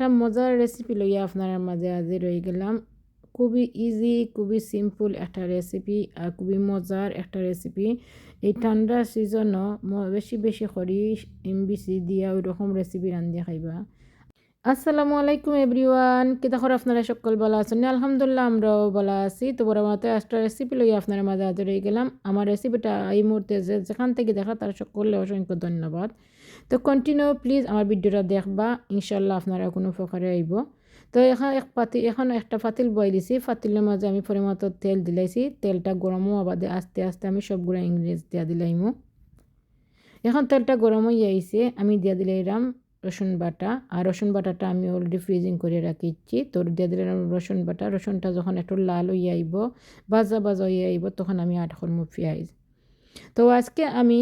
একটা মজার রেসিপি লইয়া আপনার মাঝে আজে রয়ে গেলাম। খুবই ইজি খুবই সিম্পল একটা রেসিপি আর খুবই মজার একটা রেসিপি এই ঠান্ডার সিজনও বেশি বেশি করি এমবিসি দিয়া ওই রকম রেসিপি রান্ধিয়া খাইবা। আসসালামু আলাইকুম এভরিওয়ান কেতা করে আপনারা সকল ভালো আছেন? আলহামদুলিল্লাহ আমরাও ভালো আছি। তো বড় মাতে একটা রেসিপি লই আপনার মাঝে হাতে রয়ে গেলাম। আমার রেসিপিটা এই মুহূর্তে যে, যেখান থেকে দেখা তার সকলে অসংখ্য ধন্যবাদ। তো কন্টিনিউ প্লিজ আমার ভিডিওটা দেখবা। ইনশাল্লাহ আপনারা কোনো উপকারে আইব। তো এখন এক পাতি, এখন একটা ফাতিল বই দিছি। ফাতিলের মাঝে আমি পরিমাত তেল দিলাইছি। তেলটা গরম হওয়া বাদে আস্তে আস্তে আমি সবগুলো ইংরেজ দিয়া দিলাইমু। এখন তেলটা গরম হয়ে আইছে, আমি দিয়া দিলাইরাম রসুন বাটা। আর রসুন বাটাটা আমি অলরেডি ফ্রিজিং করে রাখিছি তোর দিয়ে দিলাম রসুন বাটা। রসুনটা যখন একটু লাল হয়ে আইব বাজা বাজা হয়ে আইব, তখন আমি আট করমু পেঁয়াজ। তো আজকে আমি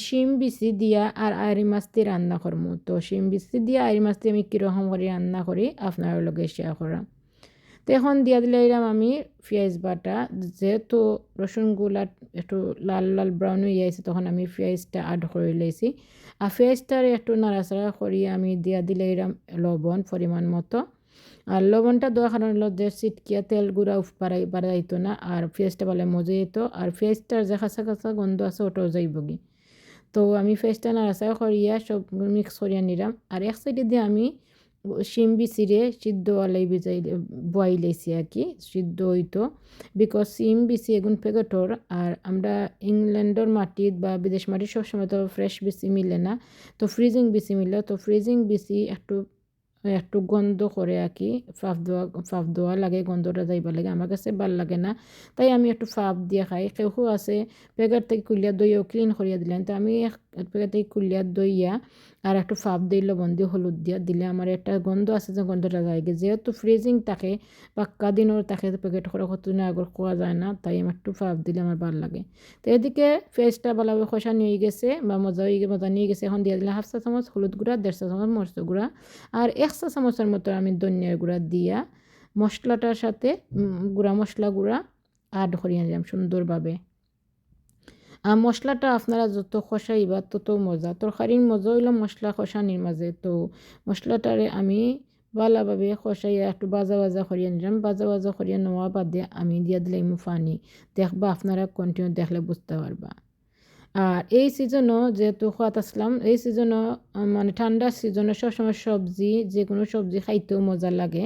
শিম বিচি দিয়া আর আইরি মাছ দিয়ে রান্না করমু তো শিম বিচি দিয়া আইরি মাছ দিয়ে আমি কীরকম করে রান্না করি আপনার লগে শেয়ার করা তো এখন দিয়া দিলে দিলাম আমি পেঁয়াজ বাটা যেহেতু রসুনগুলা একটু লাল লাল ব্রাউন হয়ে আছে তখন আমি পেঁয়াজটা আড করে লাইছি আর পেঁয়াজটার একটু নাড়াচাড়া করি আমি দিয়া দিলে দিলাম লবণ পরিমাণ মতো আর লবণটা দেওয়ার কারণ হলো যে সিটকিয়া তেল গুঁড়া উফ বাড়াই বাড়াইতো না আর পেঁয়াজটা বলে মজা যেত আর পেঁয়াজটার যে খাসা খাসা গন্ধ আছে ওটাও যাইবগি তো আমি ফেসটা নাড়াচাড়া করিয়া সব মিক্স করিয়া নিলাম। আর এক সাইডে দিয়ে আমি শিম বিচিরে সিদ্ধ আলাই বিজাই, বয়াই লাইছি আর কি, সিদ্ধ হইতো। বিকজ শিম বিচি এগুন পেকেটর আর আমরা ইংল্যান্ডের মাটিত বা বিদেশ মাটির সবসময় তো ফ্রেশ বিচি মিলে না। তো ফ্রিজিং বিচি মিলে, তো ফ্রিজিং বিচি একটু একটু গন্ধ করে আর কি, ফাফ দেওয়া ফাফ দেওয়া লাগে, গন্ধটা যাইবা লাগে। আমার কাছে ভালো লাগে না, তাই আমি একটু ফাফ দিয়ে খাই। কেউ আছে প্যাকেট থেকে কুলিয়া দইও ক্লিন করিয়া দিলেন। তো আমি প্যাকেট থেকে কুলিয়া দইয়া আর একটু ফাপ দিয়ে লবণ হলুদ দিয়া দিলে আমার একটা গন্ধ আছে যে গন্ধটা যায় যেহেতু ফ্রিজিং থাকে, পাক্কা দিনের থাকে প্যাকেট করে কতদিন আগর খোয়া যায় না, তাই আমি একটু ফাপ দিলে আমার ভালো লাগে। তো এদিকে ফেসটা ভালোভাবে খসা নিয়ে গেছে বা মজা হয়ে মজা নিয়ে গেছে। এখন দিয়ে দিলে হাফ চা চামচ হলুদ গুঁড়া, দেড় চা চামচ মরচ গুঁড়া আর এক চা চামচের মতো আমি ধনিয়ার গুঁড়া দিয়া মশলাটার সাথে গুঁড়া মশলা গুঁড়া আড করিয়ে নিলাম সুন্দরভাবে মশলাটা আপনারা যত খসাইবা তত মজা, তরকারির মজা হইল মশলা খসানির মাঝে। তো মশলাটারে আমি ভালোভাবে খসাইয়া একটু বাজা বাজা করিয়া নিলাম। বাজা বাজা করিয়া নেওয়া বাদে আমি দিয়া দিলাম ফানি দেখবা আপনারা কন্টিনিউ দেখলে বুঝতে পারবা। আর এই সিজনও যেহেতু খোয়াত আসলাম, এই সিজনও মানে ঠান্ডার সিজনে সবসময় সবজি যে কোনো সবজি খাইতেও মজা লাগে।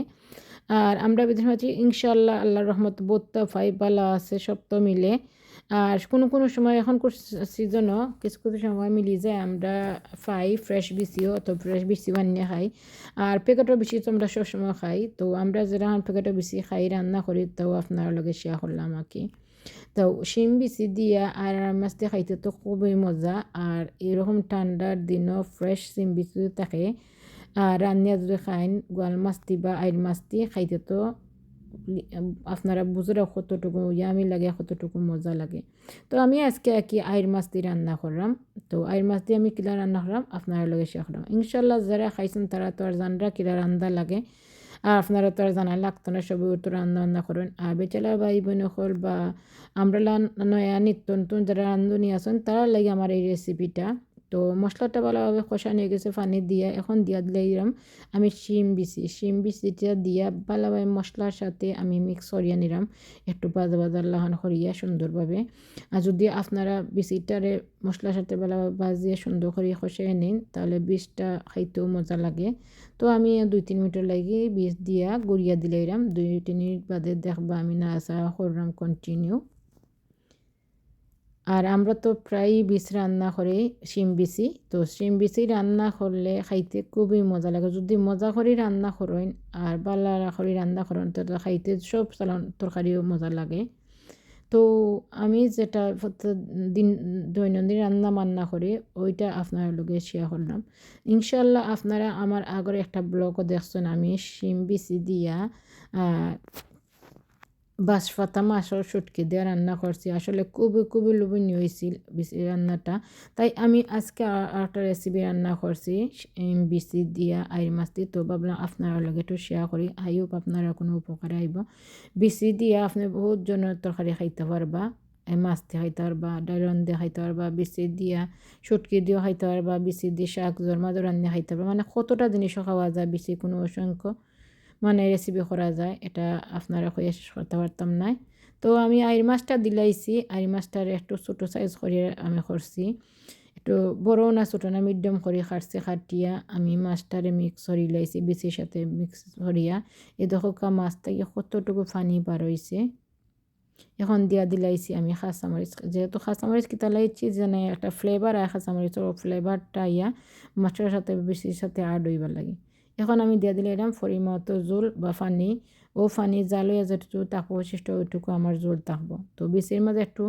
আর আমরা বিদেশ ইনশাল্লাহ আল্লাহর রহমত বোধটা ফাই ভালো আছে, সব তো মিলে। আর কোনো কোনো সময় এখন সিজনও কিছু কিছু সময় মিলি যায়, আমরা পাই ফ্রেশ বিচিও তো ফ্রেশ বিচি বানিয়ে খাই। আর প্যাকেটের বিচি তো আমরা সবসময় খাই। তো আমরা যেটা প্যাকেটের বিচি খাই, রান্না করি, তাও আপনার লগে শেয়ার করলাম আর কি। তো শিম বিচি দিয়া আর মাছ দিয়ে খাইতে তো খুবই মজা। আর এরকম ঠান্ডার দিনও ফ্রেশ শিম বিচি থাকে, আর রান্না যদি খাইন, গোয়াল মাছ বা আইল মাছ দিয়ে খাইতে তো আপনারা বুঝরা কতটুকু ইয়ামি লাগে কতটুকু মজা লাগে। তো আমি আজকে কি আইর মাছ দিয়ে রান্না করলাম। তো আইর মাছ দিয়ে আমি কিলা রান্না করলাম, আপনারা লগে করলাম। ইনশাল্লাহ যারা খাইছেন তারা তো আর জানরা কিলা রান্দা লাগে। আর আপনারা তো আর জানা লাগতো না সবই তো রান্না বান্না করেন আর বেচালা ভাই বোন হল বা আমরা নয়া নিত্য নতুন যারা রান্ধনি আছেন, তারা লাগে আমার এই রেসিপিটা তো মশলাটা ভালোভাবে কষা নিয়ে গেছে, পানি দিয়া এখন দিয়া দিলাম আমি শিম বিচি, শিম বিচিটা দিয়া ভালোভাবে মশলার সাথে আমি মিক্স করিয়া নিলাম, একটু বাজা বাজার লাহান করিয়া সুন্দরভাবে। আর যদি আপনারা বিচিটারে মশলার সাথে ভালোভাবে বাজিয়ে সুন্দর করে কষিয়ে নিন, তাহলে বীজটা খাইতেও মজা লাগে। তো আমি দুই তিন মিনিট লাগি বীজ দিয়া গড়িয়া দিলাম, দুই তিন মিনিট বাদে দেখবা আমি নাড়াচাড়া করলাম কন্টিনিউ আর আমরা তো প্রায়ই বিচ রান্না করি শিম বিচি তো শিম বিচি রান্না করলে খাইতে খুবই মজা লাগে। যদি মজা করে রান্না করেন আর বালা করে রান্না করেন তো খাইতে সব চালান তরকারিও মজা লাগে। তো আমি যেটা দিন দৈনন্দিন রান্না বান্না করি, ওইটা আপনার লগে শেয়ার করলাম। ইনশাল্লাহ আপনারা আমার আগের একটা ব্লগও দেখছেন আমি, শিম বিচি দিয়া। বাঁশপাতা মাছর সুটকি দিয়ে রান্না করছি। আসলে খুবই খুবই লোভনীয় হয়েছিল রান্নাটা। তাই আমি আজকে একটা রেসিপি রান্না করছি। বিচি দিয়া আইর মাছ দিয়ে। তো ভাবলাম আপনার লগে একটু শেয়ার করি। আই হোপ আপনারা কোনো উপকারে আইব। বিচি দিয়া আপনি বহুত জনের তরকারি খাইতে পারবা। মাছ দিয়ে খাইতে পারবা, ডাইলন দিয়ে খাইতে পারবা বিচি দিয়া সুটকি দিয়েও খাইতে পারবা বিচি দিয়ে শাক, জর্মা দিয়ে খাইতে পারবা। মানে কতটা জিনিসও খাওয়া যায় বিচি কোনো অসংখ্য। মানে রেসিপি করা যায়, এটা আপনারা হয়ে শেষ করতে পারতাম না তো আমি আইর মাছটা দিলাইছি আইর মাছটার একটু ছোটো সাইজ করে আমি করছি। একটু বড় না ছোটো না মিডিয়াম করে খাটছি, খাটিয়া আমি মাছটারে মিক্স করি লাইছি, বিচির সাথে মিক্স করিয়া। এই দেখো মাছ থেকে কতটুকু পানি বার হয়েছে এখন দিয়া দিলাইছি আমি খাসামরিচ যেহেতু খাসামরিচ কিতা লাইছি, যেন একটা ফ্লেভার আর খাসামরিচের ফ্লেভারটা ইয়া মাছের সাথে বেশির সাথে আড হইবার লাগে। এখন আমি দিয়া দিলে এরম পরিমতো জোল বা ফানি, ও ফানি জাল হয়ে যেটুকু থাকব চেষ্টা ওইটুকু আমার জোল থাকব তো বিচির মাঝে একটু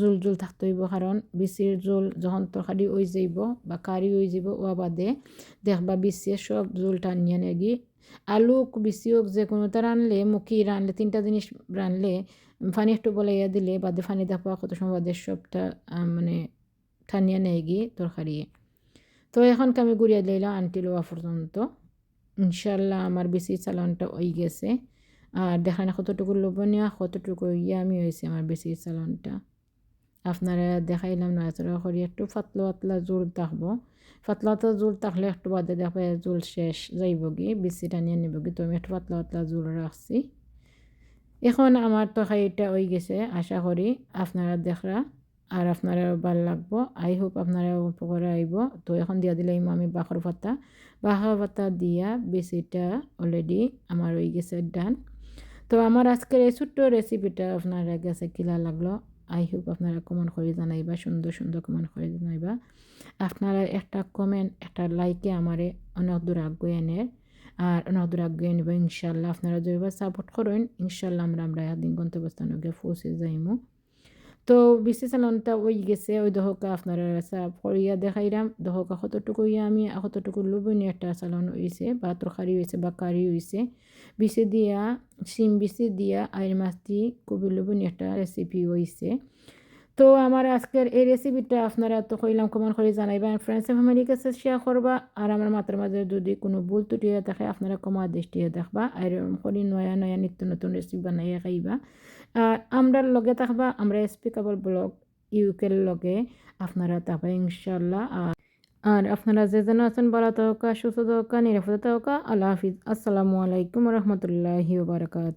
জোল জোল থাকতে হইব, কারণ বিচির জোল যখন তরকারি হয়ে যাইব বা কারি হয়ে যাব ও বাদে দেখবা বিচিয়ে সব জোলটা নিয়ে নেগি। আলু বিচি হোক, যে কোনোটা রানলে, মুখি রানলে, তিনটা জিনিস রানলে, ফানি একটু বলাইয়া দিলে বাদে ফানি দেখবা কত সময় বাদে সবটা মানে ঠানিয়া নেয় গিয়ে তরকারি। তো এখনকে আমি গুড়িয়া দিলাম আনটি লোয়া পর্যন্ত। ইনশাল্লাহ আমার বেশি চালানটা ওই গেছে। আর দেখেন কতটুকু লোভনীয়, কতটুকু ইয়ামি হয়েছে আমার বেশি চালানটা। আপনারা দেখাইলাম না করি, একটু পাতলা পাতলা জোর থাকব। পাতলা পাতলা জোর থাকলে একটু বাদে দেখা জোল শেষ যাইব গি বেশি টানিয়ে নেব গি, তো আমি একটু পাতলা পাতলা জোল রাখছি। এখন আমার তো তরকারিটা হয়ে গেছে, আশা করি আপনারা দেখরা আর আপনারা ভালো লাগবো। আই হোপ আপনারা উপকারে আইব। তো এখন দিয়া দিলে আমি বাখর পাতা বাখর পাতা দিয়া বেশিটা অলরেডি আমার হয়ে গেছে ডান তো আমার আজকের এই ছোট্ট রেসিপিটা আপনারা গেছে কিলা লাগল? আই হোপ আপনারা কমেন্ট করে জানাইবা, সুন্দর সুন্দর কমেন্ট করে জানাইবা। আপনারা একটা কমেন্ট একটা লাইকে আমারে অনেক দূর আগ্রহ এনে আর অনেক দূর আগ্রহ নিব ইনশাল্লাহ। আপনারা যদি সাপোর্ট করেন, ইনশাল্লাহ আমরা আমরা একদিন গন্তব্যস্থানে গিয়ে পৌঁছে যাইমু। তো চালনটা ওই গেছে, ওই দহকা আপনারা করিয়া দেখাইলাম দহকা কতটুকু ইয়া আমি কতটুকু লোভনীয় একটা চালন হয়েছে বা তরকারি হয়েছে বা কারি হয়েছে বিচি দিয়া সিম বিচি দিয়া আইর মাছ দি খুবই লোভনীয় একটা রেসিপি হয়েছে তো আমার আজকের এই রেসিপিটা আপনারা তো কইলাম কমান করে জানাইবা ফ্রেন্ডস ফ্যামিলির কাছে শেয়ার করবা আর আমার মাত্র মাঝে যদি কোনো ভুল ত্রুটি হয়ে থাকে আপনারা কমা দৃষ্টিয়ে দেখবা আর করি নয়া নয়া নিত্য নতুন রেসিপি বানাইয়া খাইবা আর আমরা লগে থাকবা, আমরা স্পিকাবল ব্লগ ইউকের লগে আপনারা থাকবে ইনশাল্লাহ আর আর আপনারা যে যেন আছেন বলা তহকা সুস্থ তহকা নিরাপদে তহকা আল্লাহ হাফিজ। আসসালামু আলাইকুম রহমতুল্লাহি বারকাত